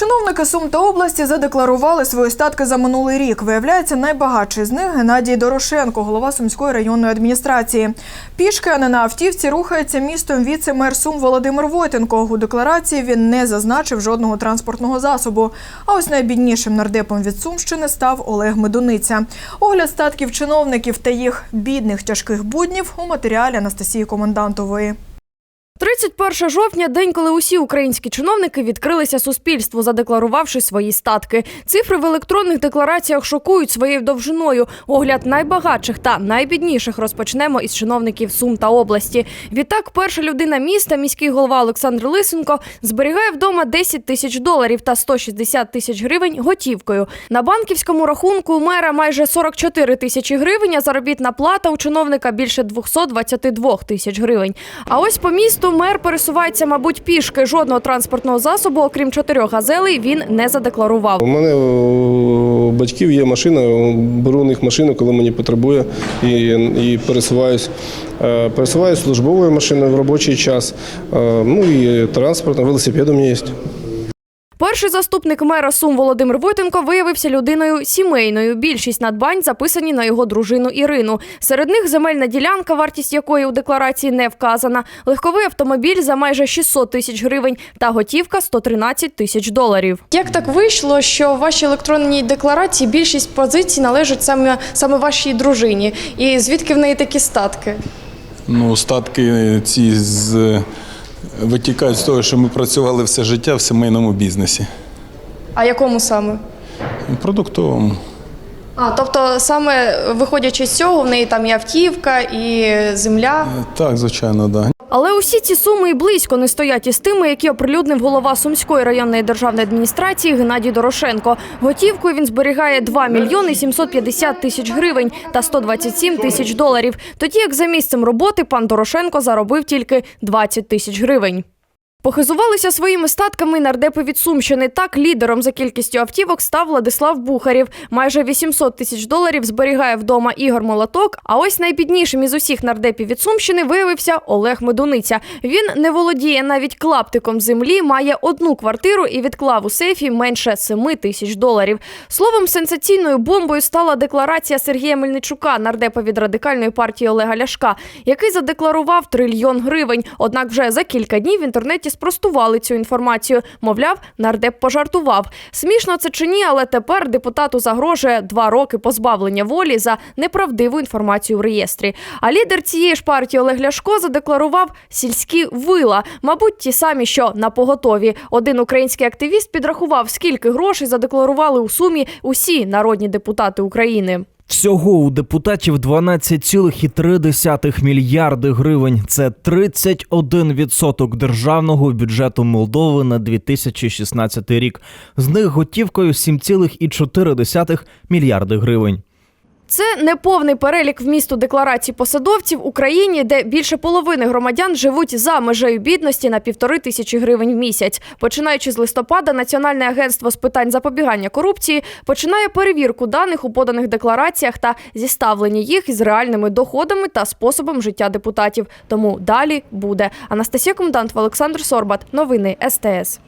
Чиновники Сум та області задекларували свої статки за минулий рік. Виявляється, найбагатший з них Геннадій Дорошенко, голова Сумської районної адміністрації. Пішки, а не на автівці, рухається містом віце-мер Сум Володимир Войтенко. У декларації він не зазначив жодного транспортного засобу. А ось найбіднішим нардепом від Сумщини став Олег Медуниця. Огляд статків чиновників та їх бідних тяжких буднів у матеріалі Анастасії Комендантової. 31 жовтня день, коли усі українські чиновники відкрилися суспільству, задекларувавши свої статки. Цифри в електронних деклараціях шокують своєю довжиною. Огляд найбагатших та найбідніших розпочнемо із чиновників Сум та області. Відтак, перша людина міста, міський голова Олександр Лисенко, зберігає вдома 10 тисяч доларів та 160 тисяч гривень готівкою. На банківському рахунку у мера майже 44 тисячі гривень, а заробітна плата у чиновника більше 222 тисяч гривень. А ось по місту мер пересувається, мабуть, пішки. Жодного транспортного засобу, окрім чотирьох газелей, він не задекларував. У мене у батьків є машина, беру у них машину, коли мені потребує, і, і пересуваюсь. Е, Пересуваюсь службовою машиною в робочий час. Е, Ну і транспортно, велосипедом є. Перший заступник мера Сум Володимир Войтенко виявився людиною сімейною. Більшість надбань записані на його дружину Ірину. Серед них земельна ділянка, вартість якої у декларації не вказана, легковий автомобіль за майже 600 тисяч гривень та готівка 113 тисяч доларів. Як так вийшло, що в вашій електронній декларації більшість позицій належить саме, саме вашій дружині? І звідки в неї такі статки? Ну, статки ці з... витікають з того, що ми працювали все життя в сімейному бізнесі. А якому саме? Продуктовому. А, тобто, саме виходячи з цього, в неї там і автівка, і земля. Так, звичайно, так. Да. Але усі ці суми і близько не стоять із тими, які оприлюднив голова Сумської районної державної адміністрації Геннадій Дорошенко. Готівкою він зберігає 2 мільйони 750 тисяч гривень та 127 тисяч доларів. Тоді як за місцем роботи пан Дорошенко заробив тільки 20 тисяч гривень. Похизувалися своїми статками нардепи від Сумщини. Так лідером за кількістю автівок став Владислав Бухарів. Майже 800 тисяч доларів зберігає вдома Ігор Молоток. А ось найбіднішим із усіх нардепів від Сумщини виявився Олег Медуниця. Він не володіє навіть клаптиком землі, має одну квартиру і відклав у сейфі менше 7 тисяч доларів. Словом, сенсаційною бомбою стала декларація Сергія Мельничука, нардепа від радикальної партії Олега Ляшка, який задекларував трильйон гривень. Однак вже за кілька днів в інтернеті спростували цю інформацію. Мовляв, нардеп пожартував. Смішно це чи ні, але тепер депутату загрожує два роки позбавлення волі за неправдиву інформацію в реєстрі. А лідер цієї ж партії Олег Ляшко задекларував сільські вила, мабуть, ті самі, що на поготові. Один український активіст підрахував, скільки грошей задекларували у сумі усі народні депутати України. Всього у депутатів 12,3 мільярди гривень. Це 31% державного бюджету Молдови на 2016 рік. З них готівкою 7,4 мільярди гривень. Це неповний перелік вмісту декларацій посадовців Україні, де більше половини громадян живуть за межею бідності на півтори тисячі гривень в місяць. Починаючи з листопада, Національне агентство з питань запобігання корупції починає перевірку даних у поданих деклараціях та зіставлення їх із реальними доходами та способом життя депутатів. Тому далі буде. Анастасія Комендант, Олександр Сорбат. Новини СТС.